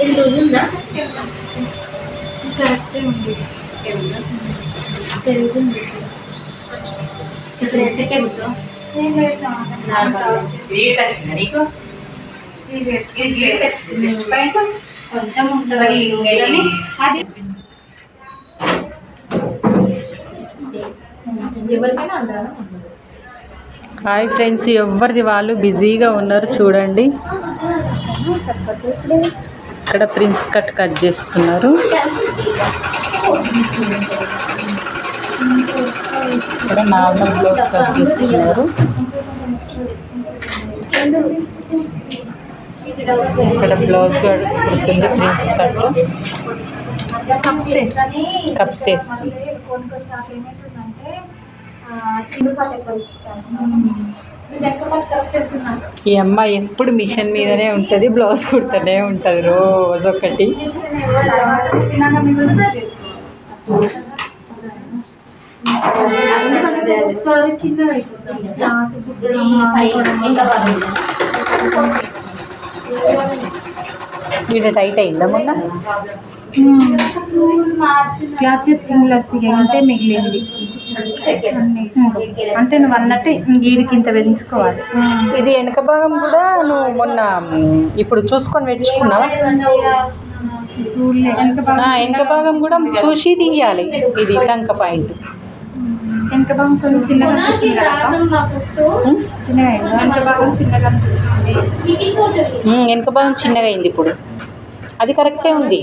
ఇది లూజ్ ఉందా కరెక్టే ఉంది పెరుగుంది ఇప్పుడు ఎంత పెరుగుతాం సేమ్ రేట్ సమాధానం వీడికి వచ్చిందా నీకు ఇది వీడికి వచ్చింది చెస్ట్ పాయింట్ కొంచెం ఉంటుంది కానీ అది ఎవరికైనా అంటారా హాయ్ ఫ్రెండ్స్ ఎవరిది వాళ్ళు బిజీగా ఉన్నారు చూడండి. ఇక్కడ ప్రిన్స్ కట్ కట్ చేస్తున్నారు. ఇక్కడ నార్మల్ బ్లౌజ్ కట్ చేస్తున్నారు. ఇక్కడ బ్లౌజ్ కుడుతుంది ప్రిన్స్ కట్ కప్స్ వేసి కప్స్ వేస్తుంది ఏమవుతుందంటే తిండి పళ్ళు ఎక్కువ ఇస్తాను ఇది ఎక్కువ పళ్ళు కరెక్ట్ వెళ్తున్నాను ఈ అమ్మాయి ఎప్పుడు మిషన్ మీదనే ఉంటుంది బ్లౌజ్ కుడుతూనే ఉంటుంది రోజు ఒకటి. చిన్న ఈడ టైట్ అయిందా మొన్న? క్లాత్ అంతే మిగిలింది. అంటే నువ్వు అన్నట్టు వీడికి ఇంత పెంచుకోవాలి. ఇది వెనక భాగం కూడా నువ్వు మొన్న ఇప్పుడు చూసుకొని పెట్టుకున్నావా వెనక భాగం కూడా చూసి తీయాలి. ఇది సంక పాయింట్. వెనక భాగం కొంచెం చిన్నగా అనిపిస్తుంది చిన్నగా అయింది? వెనక భాగం చిన్నగా అనిపిస్తుంది. మ్, వెనక భాగం చిన్నగా అయింది ఇప్పుడు. అది కరెక్టే ఉంది.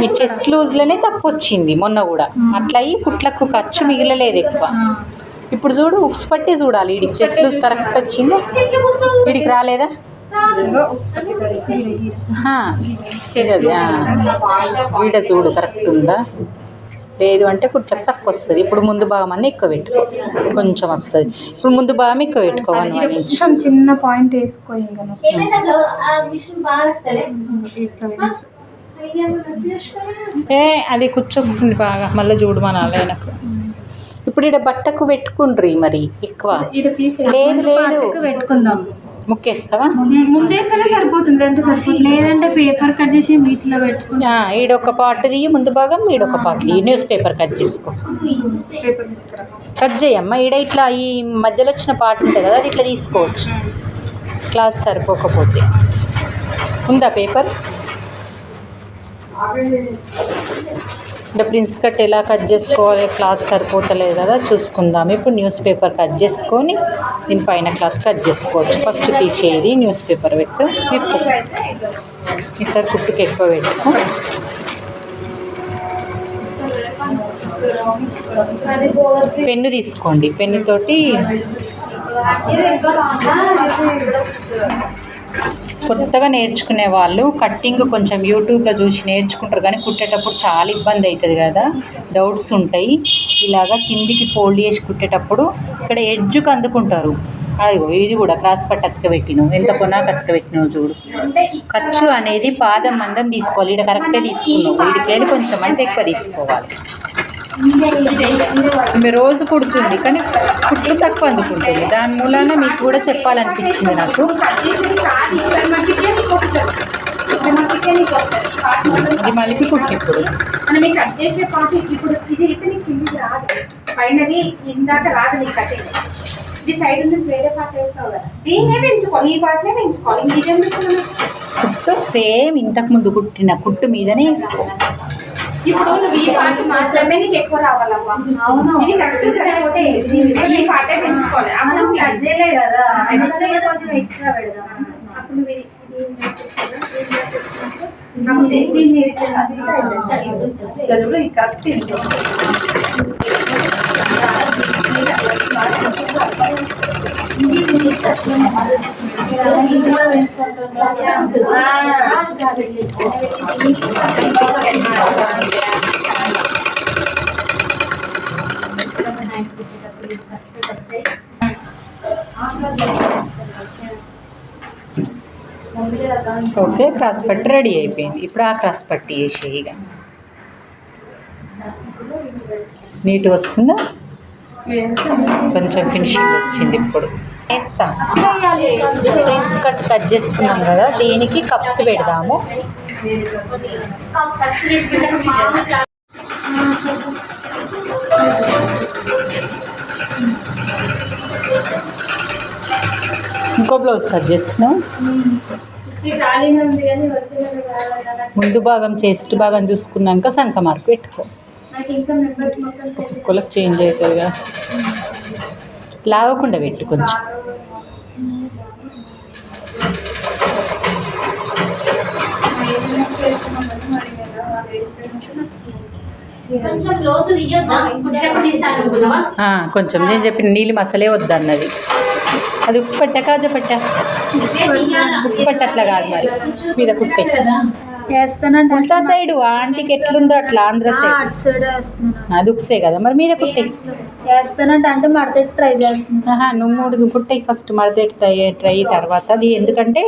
మీ చెస్ట్ లూజ్లోనే తప్పు వచ్చింది మొన్న కూడా. అట్లా అయ్యి కుట్లకు ఖర్చు మిగిలలేదు ఎక్కువ. ఇప్పుడు చూడు ఉక్స్ పట్టి చూడాలి. వీడికి చెస్ట్ లూజ్ కరెక్ట్ వచ్చింది? వీడికి రాలేదా. ఈడ చూడు కరెక్ట్ ఉందా? లేదు అంటే కుట్లకు తక్కువ వస్తుంది ఇప్పుడు ముందు భాగం అన్నీ ఎక్కువ పెట్టుకో. కొంచెం వస్తుంది. ఇప్పుడు ముందు భాగం ఎక్కువ పెట్టుకో వన్ వన్ ఇంచ్. కొంచెం చిన్న పాయింట్ వేసుకో ఏ అది కూర్చొస్తుంది బాగా. మళ్ళీ చూడు మన అలాగైనప్పుడు ఇప్పుడు ఇక్కడ బట్టకు పెట్టుకుండ్రి మరి ఎక్కువ. లేదు, లేదు. పెట్టుకుందాం. ముక్కేస్తావా? ముందేస్తేనే సరిపోతుంది. అంటే సరిపోతుంది. లేదంటే పేపర్ కట్ చేసి వీటిలో పెట్టుకుంటాం ఈడొక పార్ట్ తీయి ముందు భాగం ఈడొక పార్ట్ తీయి. న్యూస్ పేపర్ కట్ చేసుకో. కట్ చేయమ్మా. ఈడ ఇట్లా ఈ మధ్యలో వచ్చిన పార్ట్ ఉంటుంది కదా అది ఇట్లా తీసుకోవచ్చు. క్లాత్ సరిపోకపోతే. ఉందా పేపర్? అంటే ప్రిన్స్ కట్ ఎలా కట్ చేసుకోవాలి? క్లాత్ సరిపోతలేదు కదా చూసుకుందాం. ఇప్పుడు న్యూస్ పేపర్ కట్ చేసుకొని దీనిపైన క్లాత్ కట్ చేసుకోవచ్చు. ఫస్ట్ తీసేది న్యూస్ పేపర్ పెట్టు పెట్టు ఈసారి కుట్టుకి ఎక్కువ పెట్టుకో. పెన్ను తీసుకోండి. పెన్నుతోటి కొత్తగా నేర్చుకునే వాళ్ళు కట్టింగ్ కొంచెం యూట్యూబ్లో చూసి నేర్చుకుంటారు. కానీ కుట్టేటప్పుడు చాలా ఇబ్బంది అవుతుంది కదా. డౌట్స్ ఉంటాయి. ఇలాగా కిందికి ఫోల్డ్ చేసి కుట్టేటప్పుడు ఇక్కడ ఎడ్జ్కి అందుకుంటారు. అదిగో ఇది కూడా క్రాస్ పట్టు అతక పెట్టినావు. ఎంత కొనాక అతక పెట్టినావు చూడు. ఖర్చు అనేది పాదం మందం తీసుకోవాలి. ఇక్కడ కరెక్టే తీసుకున్నావు. వీడికి కొంచెం అంటే ఎక్కువ తీసుకోవాలి. మీ రోజు పుడుతుంది కానీ కుట్లు తక్కువ అందుకుంటుంది దాని మూలాన మీకు కూడా చెప్పాలనిపించింది నాకు. ఇది మలిపి కుట్టు ఇప్పుడు మనం మీకు కట్ చేసే పాటు ఇప్పుడు ఇది అయితే నీకు కిందికి రాదు పైనది ఇందాక రాదు నీకు కట్ ఇది సైడ్ నుంచి వేరే పార్ట్ వేస్తావు కదా దీన్నే పెంచుకోవాలి ఈ పార్ట్నే పెంచుకోవాలి ఇంకేం పెంచుకున్నాను కుట్టు సేమ్ ఇంతకు ముందు కుట్టిన కుట్టు మీదనే వేసుకో. ఇప్పుడు నువ్వు ఈ పార్ట్ మాత్రమే నీకు ఎక్కువ రావాలమ్మా అవును? ఇది కరెక్ట్ సరిపోతే ఈ పార్టే పెంచుకోవాలి ఆ మనం కట్ చేయలే కదా అడిషనల్ కొంచెం ఎక్స్ట్రా పెడదాం అప్పుడు నువ్వు ఇది- ఇది నేర్పిస్తావా? ఇది నేర్పిస్తున్నప్పుడు అప్పుడు దీన్ని నేర్పిస్తున్నప్పుడు గదువులో ఇది కరెక్ట్ ఓకే క్రాస్ పట్టి రెడీ అయిపోయింది. ఇప్పుడు ఆ క్రాస్ పట్టి వేసేయి ఇక. నీట్గా వస్తుందా? కొంచెం ఫినిషింగ్ వచ్చింది ఇప్పుడు. వేస్తాం. ప్రిన్స్ కట్ కట్ చేసుకున్నాం కదా దీనికి కప్స్ పెడదాము. ఇంకో బ్లౌజ్ కట్ చేస్తున్నాం. ముందు భాగం చెస్ట్ భాగం చూసుకున్నాక సంక మార్క్ పెట్టుకో. నాకు ఇంకా మెంబర్స్ మొత్తం ఒక్కొక్కలకు చేంజ్ అవుతుంది కదా. లాగకుండా పెట్టు కొంచెం. కొంచెం. నేను చెప్పిన నీళ్ళు మసలే వద్దన్నది. అది ఉక్స్ పట్టా కాజా పట్టా. ఉక్స్ పట్ట అట్లా కాదు మరి. మీద కుట్టే వేస్తానంటే ఉల్టా సైడ్ ఆంటీకి ఎట్లుందో అట్లా ఆంధ్ర సైడ్. అది ఉక్సే కదా మరి మీద కుట్టే వేస్తానంటే అంటే మడత ట్రై చేస్తున్నాను ఆహా నువ్వు మూడు కుట్టే ఫస్ట్ మడత ట్రై ట్రై తర్వాత అది ఎందుకంటే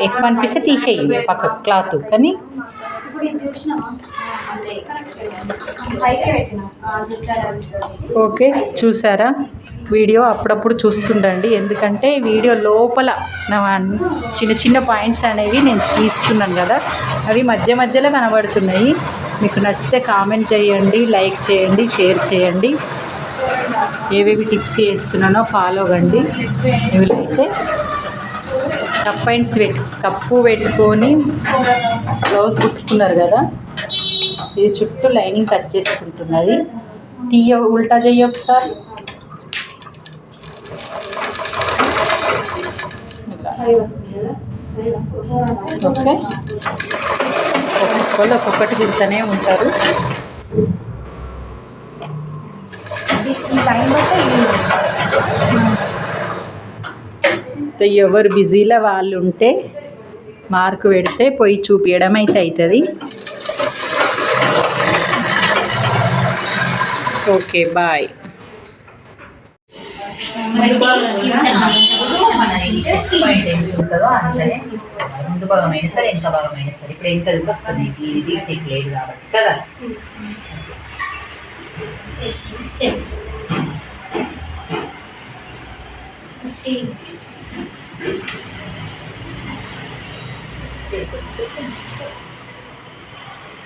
ఎక్కువ అనిపిస్తే తీసేయి పక్క క్లాత్. కానీ ఇది పెట్టినా జస్ట్ ఓకే చూసారా? వీడియో అప్పుడప్పుడు చూస్తుండండి. ఎందుకంటే వీడియో లోపల నా చిన్న చిన్న పాయింట్స్ అనేవి నేను తీస్తున్నాను కదా. అవి మధ్య మధ్యలో కనబడుతున్నాయి. మీకు నచ్చితే కామెంట్ చేయండి లైక్ చేయండి షేర్ చేయండి. ఏవేవి టిప్స్ చేస్తున్నానో ఫాలో అవ్వండి. వీలైతే కప్ అండ్ పెట్టు కప్పు పెట్టుకొని బ్లౌజ్ కుట్టుకున్నారు కదా? ఇది చుట్టూ లైనింగ్ కట్ చేసుకుంటున్నది. తీయ ఉల్టా చెయ్యి ఒకసారి. ఓకే. ఒక్కొక్కళ్ళు ఒక్కొక్కటి తింటూనే ఉంటారు. సో ఎవరు బిజీలో వాళ్ళు ఉంటే మార్కు పెడితే పోయి చూపించడం అయితే అవుతుంది. Okay bye. ముందు భాగం అయినా సరే ఎంత భాగం అయినా సరే ఇప్పుడు ఎంత వస్తుంది ఇది లేదు కాబట్టి కదా చెస్ట్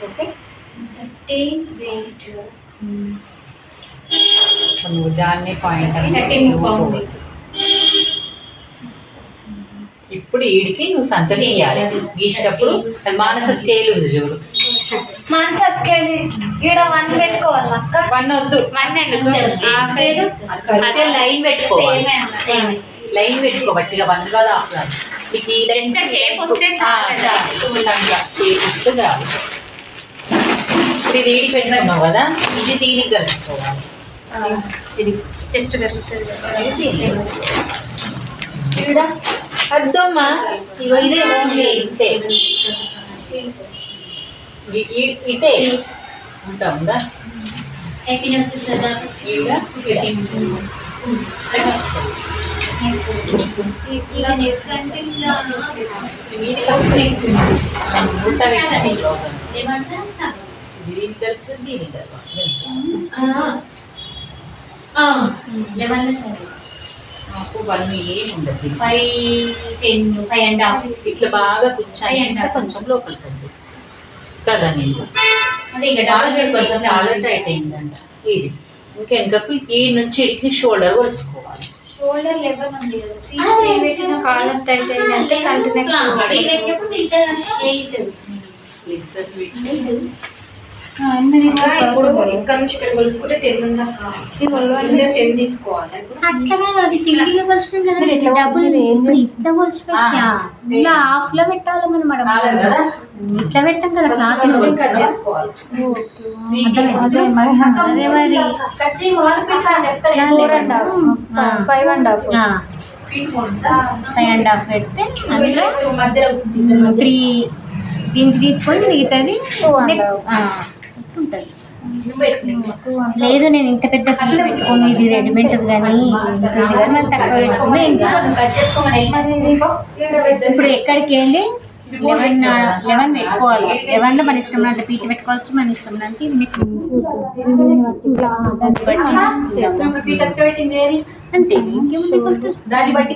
ఓకే థర్టీ వేస్ట్ నువ్వు దాన్నే పాయింట్ ఇప్పుడు ఈడికి నువ్వు సంత గీయాలి గీసేటప్పుడు అది మానస స్కేల్ ఉంది చూడు. మాన్సా స్కేల్ ఈడ వన్ పెట్టుకోవాలి అక్క. వన్ వద్దు. వన్ ఎందుకు? ఆ స్కేల్ అదే లైన్ పెట్టుకోవాలి. లైన్ పెట్టుకోబట్టి ఇక వన్ కదా నీకు ఈ లైన్ వస్తే చాలు. షేప్ వస్తే చాలు. ఇప్పుడు ఇది ఈడికి కదా ఇది దీనికి కలుపుకోవాలి. ఇది చెస్ట్ పెరుగుతుంది కదా. అద్దమ్మా ఇగో ఇదే ఓన్లీ ఇంతే ఇదే. ఉంటా ఉందా? ఎక్కిన వచ్చేస్తుందా ఈడ అది వస్తుంది ఇలా ఎందుకంటే ఇలా వీడికి వస్తుంది ఉల్టా పెట్టండి. బ్లౌజ్ అంతా. ఏమన్నా సగం. దీనికి తెలుసు దీనికి తెలుసు ఏమన్నా సరే. నాకు వన్ ఏం ఉండదు five ten five and half ఇట్లా బాగా అయ్యండి. కొంచెం లోపలికి కనిపిస్తుంది కదా నేను అంటే ఇక డబుల్ కొంచెం ఇది ఇంకెందుకు ఈ నుంచి ఇడికి షోల్డర్ కొలుసుకోవాలి షోల్డర్ లెవెల్ ఉంది కాలర్ టైట్ అయిందంటే కంటిన్యూ ఇప్పుడు ఇక్కడ నుంచి ఇక్కడ కొలుసుకుంటే టెన్ ఉంది? అక్క టెన్ తీసుకోవాలి. అట్లా అది సింగిల్గా కొలిచినాం కదా డబుల్ ఇప్పుడు ఇట్లా కొలిచి పెట్టా ఇలా హాఫ్లో పెట్టాలి మనం ఇట్లా పెట్టాం కదా క్లాత్ కట్ చేసుకోవాలి five and half. Five and half పెడితే అందులో త్రీ దీనికి తీసుకొని మిగతాది టూ అండ్ ఉంటుంది లేదు నేను ఇంత పెద్ద పీట పెట్టుకోను ఇది రెడీమేడ్ కానీ కానీ తక్కువ. ఇప్పుడు ఎక్కడికి వెళ్ళి? లెవెన్ లెవెన్ పెట్టుకోవాలి? లెవెన్లో మన ఇష్టం అంటే పీటీ పెట్టుకోవచ్చు మన ఇష్టం అంటే ఇది మీకు దాన్ని బట్టి అంతే ఇంకేముంది దాన్ని బట్టి